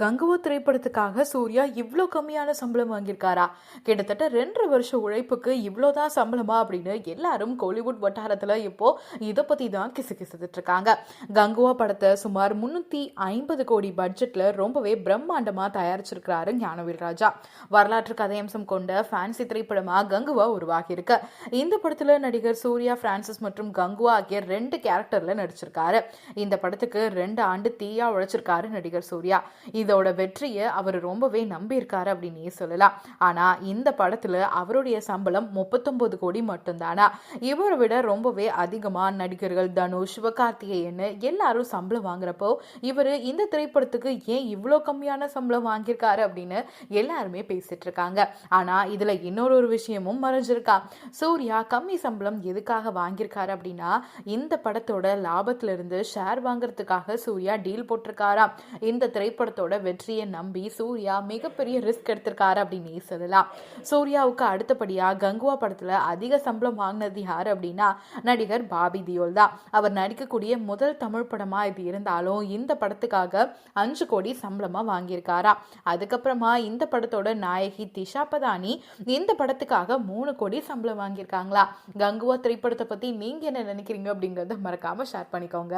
கங்குவா திரைப்படத்துக்காக சூர்யா இவ்வளோ கம்மியான சம்பளம் வாங்கியிருக்காரா? கிட்டத்தட்ட ரெண்டரை வருஷம் உழைப்புக்கு இவ்வளோதான் சம்பளமா அப்படின்னு எல்லாரும் கோலிவுட் வட்டாரத்தில் இப்போ இதை பற்றி தான் கிசு கிசுத்துட்டு இருக்காங்க. கங்குவா படத்தை சுமார் முந்நூற்றி ஐம்பது கோடி பட்ஜெட்டில் ரொம்பவே பிரம்மாண்டமாக தயாரிச்சிருக்கிறாரு ஞானவீர் ராஜா. வரலாற்று கதையம்சம் கொண்ட ஃபேன்சி திரைப்படமாக கங்குவா உருவாகியிருக்கு. இந்த படத்தில் நடிகர் சூர்யா பிரான்சிஸ் மற்றும் கங்குவா ஆகிய ரெண்டு கேரக்டரில் நடிச்சிருக்காரு. இந்த படத்துக்கு ரெண்டு ஆண்டு தீயா உழைச்சிருக்காரு நடிகர் சூர்யா. இதோட வெற்றியை அவர் ரொம்பவே நம்பியிருக்காரு அப்படின்னே சொல்லலாம். ஆனால் இந்த படத்தில் அவருடைய சம்பளம் முப்பத்தொம்போது கோடி மட்டும்தானா? இவரை விட ரொம்பவே அதிகமாக நடிகர்கள் தனுஷ் சிவகார்த்திகேயன் எல்லாரும் சம்பளம் வாங்குறப்போ இவர் இந்த திரைப்படத்துக்கு ஏன் இவ்வளோ கம்மியான சம்பளம் வாங்கியிருக்காரு அப்படின்னு எல்லாருமே பேசிட்டு இருக்காங்க. ஆனால் இதில் இன்னொரு ஒரு விஷயமும் மறைஞ்சிருக்கா. சூர்யா கம்மி சம்பளம் எதுக்காக வாங்கியிருக்காரு அப்படின்னா இந்த படத்தோட லாபத்திலிருந்து ஷேர் வாங்குறதுக்காக சூர்யா டீல் போட்டிருக்காராம். இந்த திரைப்படத்தோட வெற்றியை நம்பி சூர்யா மிகப்பெரிய ரிஸ்க் எடுத்திருக்காரு அப்படின்னு சொல்லலாம். சூர்யாவுக்கு அடுத்தபடியா கங்குவா படத்துல அதிக சம்பளம் வாங்கினது யார் அப்படின்னா நடிகர் பாபி தியோல் தான். அவர் நடிக்கக்கூடிய முதல் தமிழ் படமா இது இருந்தாலும் இந்த படத்துக்காக அஞ்சு கோடி சம்பளமா வாங்கியிருக்காரா. அதுக்கப்புறமா இந்த படத்தோட நாயகி திஷா பதானி இந்த படத்துக்காக மூணு கோடி சம்பளம் வாங்கியிருக்காங்களா. கங்குவா திரைப்படத்தை பத்தி நீங்க என்ன நினைக்கிறீங்க அப்படிங்கிறத மறக்காம ஷேர் பண்ணிக்கோங்க.